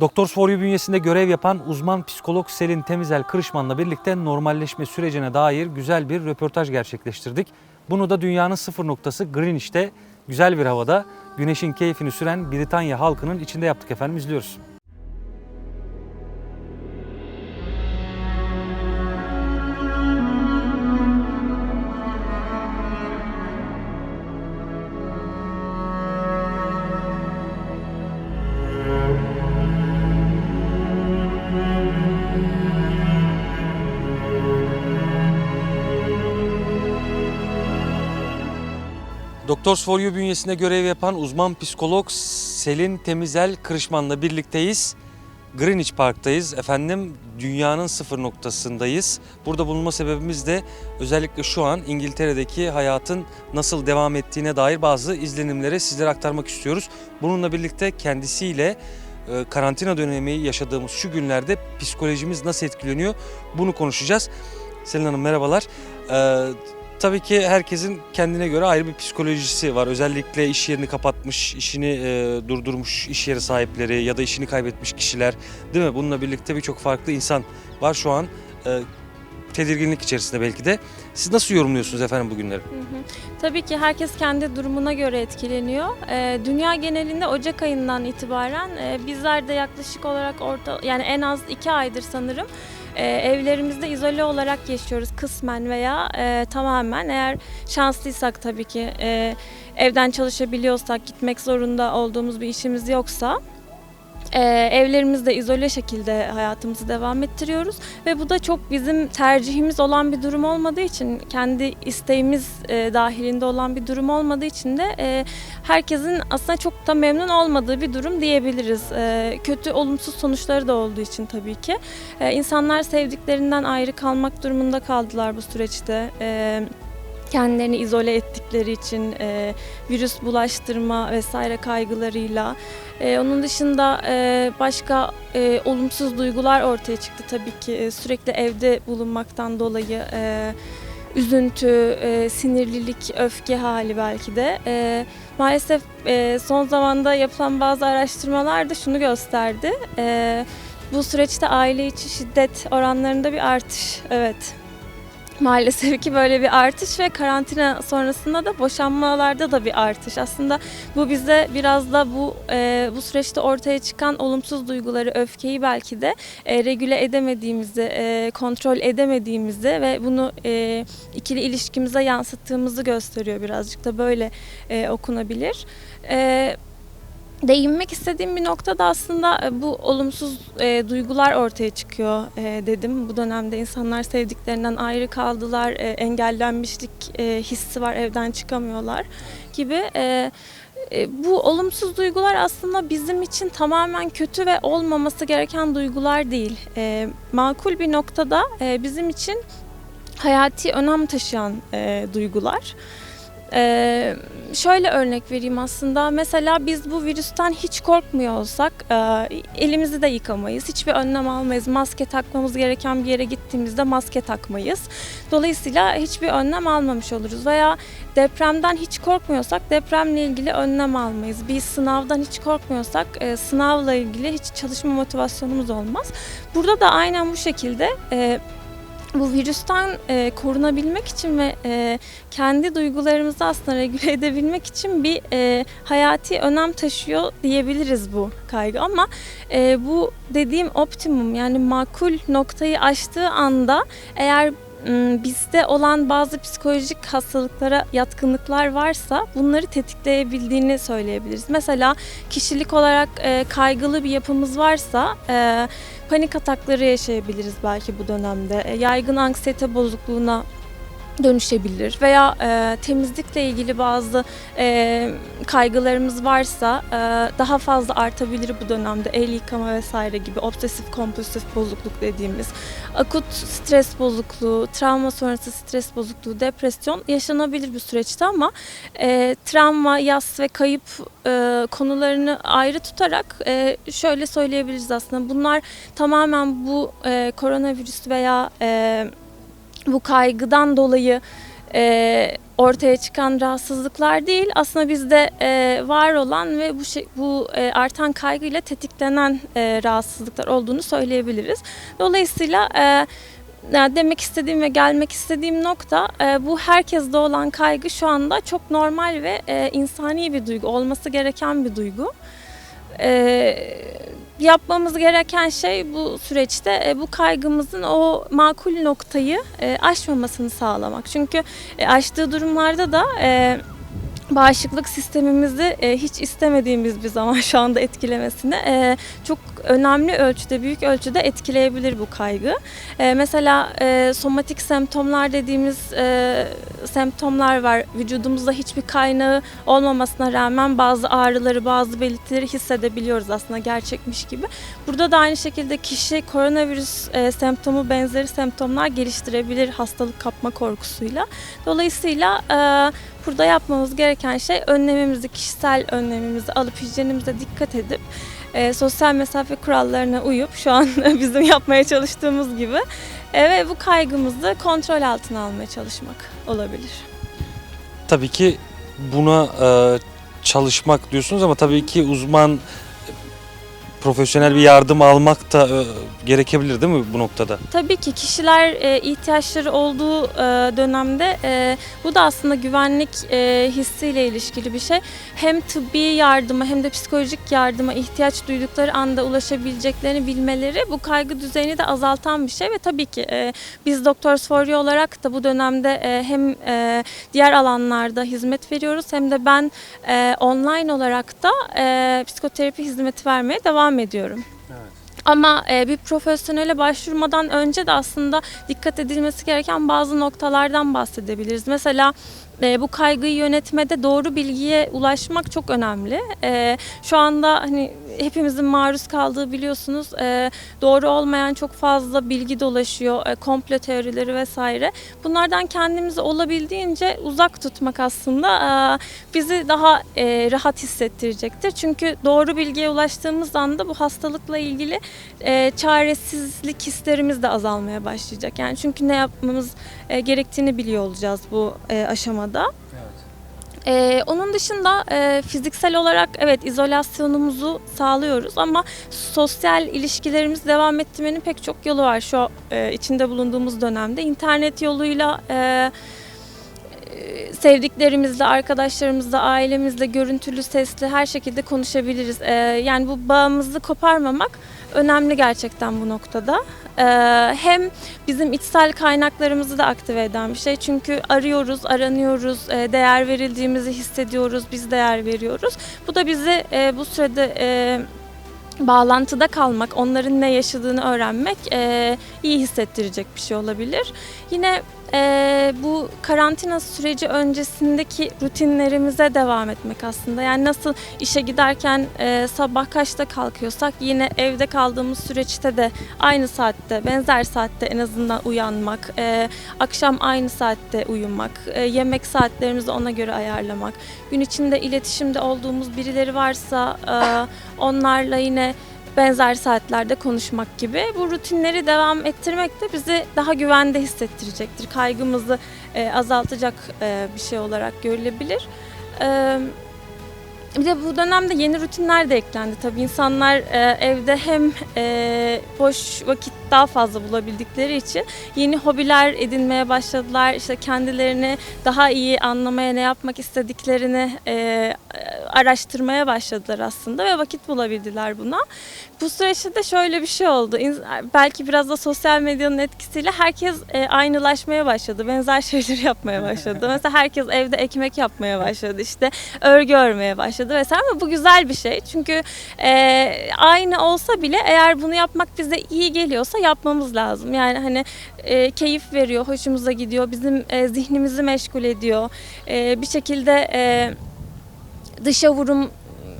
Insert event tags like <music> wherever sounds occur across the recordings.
Doktor For bünyesinde görev yapan uzman psikolog Selin Temizel Kırışman'la birlikte normalleşme sürecine dair güzel bir röportaj gerçekleştirdik. Bunu da dünyanın sıfır noktası Greenwich'te güzel bir havada güneşin keyfini süren Britanya halkının içinde yaptık efendim izliyoruz. Doctors For You bünyesinde görev yapan uzman psikolog Selin Temizel Kırışman'la birlikteyiz. Greenwich Park'tayız. Efendim dünyanın sıfır noktasındayız. Burada bulunma sebebimiz de özellikle şu an İngiltere'deki hayatın nasıl devam ettiğine dair bazı izlenimleri sizlere aktarmak istiyoruz. Bununla birlikte kendisiyle e, karantina dönemi yaşadığımız şu günlerde psikolojimiz nasıl etkileniyor bunu konuşacağız. Selin Hanım merhabalar. Ee, Tabii ki herkesin kendine göre ayrı bir psikolojisi var. Özellikle iş yerini kapatmış, işini e, durdurmuş iş yeri sahipleri ya da işini kaybetmiş kişiler değil mi? Bununla birlikte birçok farklı insan var şu an. E, tedirginlik içerisinde belki de. Siz nasıl yorumluyorsunuz efendim bu günleri? Hı hı. Tabii ki herkes kendi durumuna göre etkileniyor. Ee, dünya genelinde Ocak ayından itibaren e, bizler de yaklaşık olarak orta yani en az iki aydır sanırım e, evlerimizde izole olarak yaşıyoruz kısmen veya e, tamamen. Eğer şanslıysak tabii ki e, evden çalışabiliyorsak gitmek zorunda olduğumuz bir işimiz yoksa e, evlerimizde izole şekilde hayatımızı devam ettiriyoruz ve bu da çok bizim tercihimiz olan bir durum olmadığı için kendi isteğimiz e, dahilinde olan bir durum olmadığı için de e, herkesin aslında çok da memnun olmadığı bir durum diyebiliriz. E, kötü olumsuz sonuçları da olduğu için tabii ki. E, insanlar sevdiklerinden ayrı kalmak durumunda kaldılar bu süreçte. E, kendilerini izole ettikleri için e, virüs bulaştırma vesaire kaygılarıyla. E, onun dışında e, başka e, olumsuz duygular ortaya çıktı tabii ki E, sürekli evde bulunmaktan dolayı. E, üzüntü, e, sinirlilik, öfke hali belki de. E, maalesef e, son zamanda yapılan bazı araştırmalar da şunu gösterdi. E, bu süreçte aile içi şiddet oranlarında bir artış. Evet. Maalesef ki böyle bir artış ve karantina sonrasında da boşanmalarda da bir artış. Aslında bu bize biraz da bu e, bu süreçte ortaya çıkan olumsuz duyguları, öfkeyi belki de e, regüle edemediğimizi, e, kontrol edemediğimizi ve bunu e, ikili ilişkimize yansıttığımızı gösteriyor birazcık da böyle e, okunabilir. E, Değinmek istediğim bir noktada aslında e, bu olumsuz e, duygular ortaya çıkıyor e, dedim. Bu dönemde insanlar sevdiklerinden ayrı kaldılar, e, engellenmişlik e, hissi var, evden çıkamıyorlar gibi. E, e, bu olumsuz duygular aslında bizim için tamamen kötü ve olmaması gereken duygular değil. E, makul bir noktada e, bizim için hayati önem taşıyan e, duygular. Ee, şöyle örnek vereyim aslında. Mesela biz bu virüsten hiç korkmuyor olsak e, elimizi de yıkamayız. Hiçbir önlem almayız. Maske takmamız gereken bir yere gittiğimizde maske takmayız. Dolayısıyla hiçbir önlem almamış oluruz. Veya depremden hiç korkmuyorsak depremle ilgili önlem almayız. Bir sınavdan hiç korkmuyorsak e, sınavla ilgili hiç çalışma motivasyonumuz olmaz. Burada da aynen bu şekilde e, bu virüsten e, korunabilmek için ve e, kendi duygularımızı aslında regüle <laughs> edebilmek için bir e, hayati önem taşıyor diyebiliriz bu kaygı. Ama e, bu dediğim optimum yani makul noktayı aştığı anda eğer bizde olan bazı psikolojik hastalıklara yatkınlıklar varsa bunları tetikleyebildiğini söyleyebiliriz. Mesela kişilik olarak e, kaygılı bir yapımız varsa e, panik atakları yaşayabiliriz belki bu dönemde. E, Yaygın anksiyete bozukluğuna dönüşebilir. Veya e, temizlikle ilgili bazı e, kaygılarımız varsa e, daha fazla artabilir bu dönemde. El yıkama vesaire gibi obsesif kompulsif bozukluk dediğimiz akut stres bozukluğu, travma sonrası stres bozukluğu, depresyon yaşanabilir bir süreçte ama e, travma, yas ve kayıp e, konularını ayrı tutarak e, şöyle söyleyebiliriz aslında. Bunlar tamamen bu e, koronavirüs veya e, bu kaygıdan dolayı e, ortaya çıkan rahatsızlıklar değil. Aslında bizde e, var olan ve bu şey, bu e, artan kaygıyla tetiklenen e, rahatsızlıklar olduğunu söyleyebiliriz. Dolayısıyla e, demek istediğim ve gelmek istediğim nokta e, bu herkeste olan kaygı şu anda çok normal ve e, insani bir duygu, olması gereken bir duygu. Yapmamız gereken şey bu süreçte e, bu kaygımızın o makul noktayı e, aşmamasını sağlamak. Çünkü e, aştığı durumlarda da bağışıklık sistemimizi e, hiç istemediğimiz bir zaman <laughs> şu anda etkilemesine e, çok önemli ölçüde, büyük ölçüde etkileyebilir bu kaygı. E, mesela e, somatik semptomlar dediğimiz e, semptomlar var. Vücudumuzda hiçbir kaynağı olmamasına rağmen bazı ağrıları, bazı belirtileri hissedebiliyoruz aslında gerçekmiş gibi. Burada da aynı şekilde kişi koronavirüs e, semptomu benzeri semptomlar geliştirebilir hastalık kapma korkusuyla. Dolayısıyla e, burada yapmamız gereken şey önlemimizi, kişisel önlemimizi alıp hijyenimize dikkat edip e, sosyal mesafe kurallarına uyup şu an <laughs> bizim yapmaya çalıştığımız gibi e, ve bu kaygımızı kontrol altına almaya çalışmak olabilir. Tabii ki buna e, çalışmak diyorsunuz ama tabii ki uzman profesyonel bir yardım almak da e, gerekebilir değil mi bu noktada? Tabii ki kişiler e, ihtiyaçları olduğu e, dönemde bu da aslında güvenlik hissiyle ilişkili bir şey. Hem tıbbi yardıma hem de psikolojik yardıma ihtiyaç duydukları anda ulaşabileceklerini bilmeleri bu kaygı düzeyini de azaltan bir şey ve tabii ki biz Doctors for You olarak da bu dönemde hem diğer alanlarda hizmet veriyoruz hem de ben online olarak da psikoterapi hizmeti vermeye devam ediyorum. Ama e, bir profesyonele başvurmadan önce de aslında dikkat edilmesi gereken bazı noktalardan bahsedebiliriz. Mesela e, bu kaygıyı yönetmede doğru bilgiye ulaşmak çok önemli. E, şu anda hani hepimizin maruz kaldığı biliyorsunuz e, doğru olmayan çok fazla bilgi dolaşıyor, e, komplo teorileri vesaire. Bunlardan kendimizi olabildiğince uzak tutmak aslında e, bizi daha e, rahat hissettirecektir. Çünkü doğru bilgiye ulaştığımız anda bu hastalıkla ilgili e, çaresizlik hislerimiz de azalmaya başlayacak. Yani çünkü ne yapmamız e, gerektiğini biliyor olacağız bu e, aşamada. Ee, onun dışında e, fiziksel olarak evet izolasyonumuzu sağlıyoruz ama sosyal ilişkilerimizi devam ettirmenin pek çok yolu var şu e, içinde bulunduğumuz dönemde. İnternet yoluyla e, e, sevdiklerimizle, arkadaşlarımızla, ailemizle görüntülü, sesli her şekilde konuşabiliriz. E, yani bu bağımızı koparmamak önemli gerçekten bu noktada. E, hem bizim içsel kaynaklarımızı da aktive eden bir şey. Çünkü arıyoruz, aranıyoruz, e, değer verildiğimizi hissediyoruz, biz değer veriyoruz. Bu da bizi e, bu sürede e, bağlantıda kalmak, onların ne yaşadığını öğrenmek iyi hissettirecek bir şey olabilir. Yine e, bu karantina süreci öncesindeki rutinlerimize devam etmek aslında. Yani nasıl işe giderken e, sabah kaçta kalkıyorsak yine evde kaldığımız süreçte de aynı saatte, benzer saatte en azından uyanmak, e, akşam aynı saatte uyumak, e, yemek saatlerimizi ona göre ayarlamak, gün içinde iletişimde olduğumuz birileri varsa e, onlarla yine benzer saatlerde konuşmak gibi bu rutinleri devam ettirmek de bizi daha güvende hissettirecektir. Kaygımızı e, azaltacak e, bir şey olarak görülebilir. E, bir de bu dönemde yeni rutinler de eklendi. Tabii insanlar e, evde hem e, boş vakit daha fazla bulabildikleri için yeni hobiler edinmeye başladılar. İşte kendilerini daha iyi anlamaya, ne yapmak istediklerini e, araştırmaya başladılar aslında ve vakit bulabildiler buna. Bu süreçte de şöyle bir şey oldu. Belki biraz da sosyal medyanın etkisiyle herkes e, aynılaşmaya başladı. Benzer <laughs> şeyleri yapmaya başladı. <laughs> Mesela herkes evde ekmek yapmaya başladı. İşte örgü örmeye başladı vesaire ama bu güzel bir şey. Çünkü e, aynı olsa bile eğer bunu yapmak bize iyi geliyorsa yapmamız lazım. Yani hani e, keyif veriyor, hoşumuza gidiyor, bizim zihnimizi meşgul ediyor. Bir şekilde dışa vurum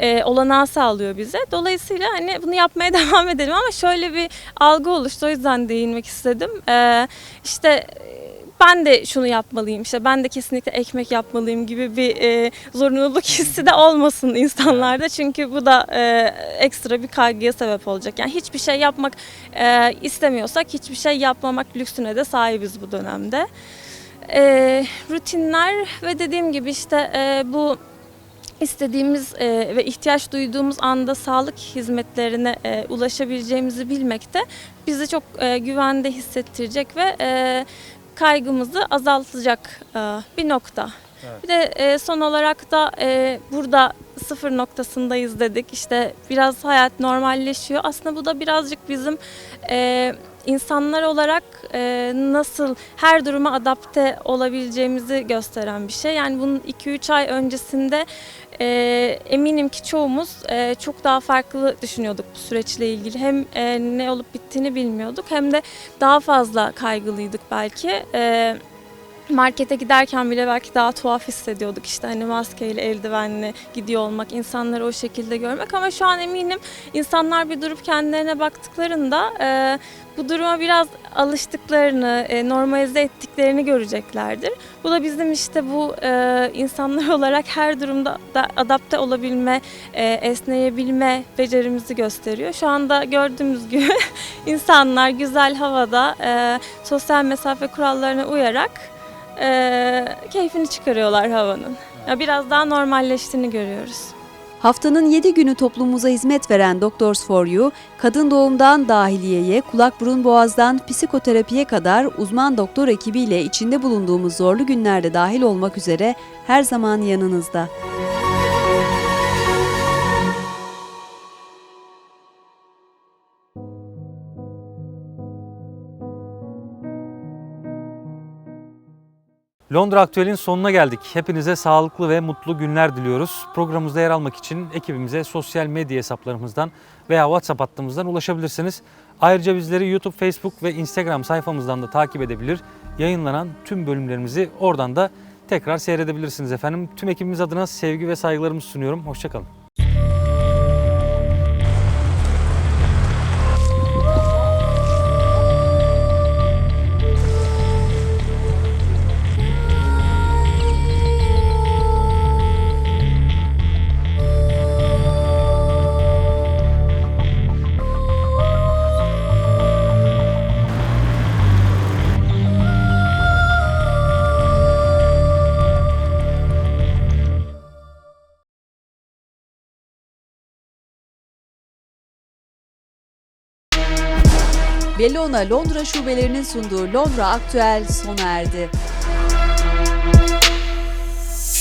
e, olanağı sağlıyor bize. Dolayısıyla hani bunu yapmaya <laughs> devam edelim ama şöyle bir algı oluştu o yüzden değinmek istedim. E, işte e, ben de şunu yapmalıyım işte ben de kesinlikle ekmek yapmalıyım gibi bir e, zorunluluk <laughs> hissi de olmasın insanlarda çünkü bu da e, ekstra bir kaygıya sebep olacak. Yani hiçbir şey yapmak e, istemiyorsak hiçbir şey yapmamak lüksüne de sahibiz bu dönemde. e, rutinler ve dediğim gibi işte e, bu istediğimiz e, ve ihtiyaç duyduğumuz anda sağlık hizmetlerine e, ulaşabileceğimizi bilmek de bizi çok e, güvende hissettirecek ve e, kaygımızı azaltacak e, bir nokta. Evet. Bir de e, son olarak da e, burada sıfır noktasındayız dedik. İşte biraz hayat normalleşiyor. Aslında bu da birazcık bizim e, insanlar olarak e, nasıl her duruma adapte olabileceğimizi gösteren bir şey. Yani bunun 2-3 ay öncesinde e, eminim ki çoğumuz e, çok daha farklı düşünüyorduk bu süreçle ilgili. Hem e, ne olup bittiğini bilmiyorduk hem de daha fazla kaygılıydık belki. E, markete giderken bile belki daha tuhaf hissediyorduk işte hani maskeyle eldivenle gidiyor olmak, insanları o şekilde görmek ama şu an eminim insanlar bir durup kendilerine baktıklarında e, bu duruma biraz alıştıklarını, e, normalize ettiklerini göreceklerdir. Bu da bizim işte bu e, insanlar <laughs> olarak her durumda da adapte olabilme, e, esneyebilme becerimizi gösteriyor. Şu anda gördüğümüz gibi <laughs> insanlar güzel havada e, sosyal mesafe kurallarına uyarak e, keyfini çıkarıyorlar havanın. Ya biraz daha normalleştiğini görüyoruz. Haftanın 7 günü toplumumuza hizmet veren Doctors for You, kadın doğumdan dahiliyeye, kulak burun boğazdan psikoterapiye kadar uzman doktor ekibiyle içinde bulunduğumuz zorlu günlerde dahil olmak üzere her zaman yanınızda. Londra Aktüel'in sonuna geldik. Hepinize sağlıklı ve mutlu günler diliyoruz. Programımızda yer almak için ekibimize sosyal medya hesaplarımızdan veya WhatsApp hattımızdan ulaşabilirsiniz. Ayrıca bizleri YouTube, Facebook ve Instagram sayfamızdan da takip edebilir. Yayınlanan tüm bölümlerimizi oradan da tekrar seyredebilirsiniz efendim. Tüm ekibimiz adına sevgi ve saygılarımı sunuyorum. Hoşçakalın. Bellona Londra şubelerinin sunduğu Londra Aktüel sona erdi.